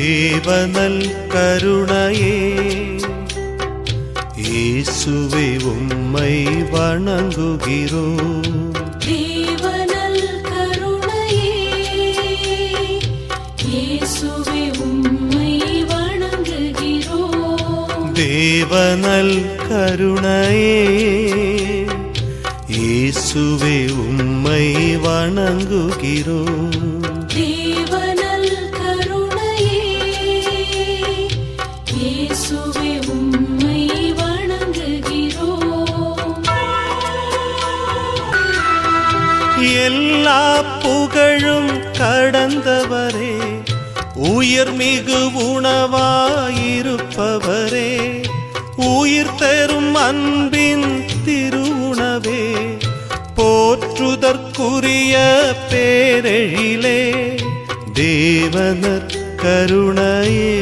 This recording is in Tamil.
தேவனல் கருணையே இயேசுவே உம்மை வணங்குகிறோம். தேவனல் கருணையே இயேசுவே உம்மை வணங்குகிறோம். தேவனல் கருணையே இயேசுவே உம்மை வணங்குகிறோம். எல்லா புகழும் கடந்தவரே. உயர்மிகு உணவாயிருப்பவரே. உயிர் தரும் அன்பின் திருவுணவே. போற்றுதற்குரிய பேரெழிலே. தேவனர் கருணையே.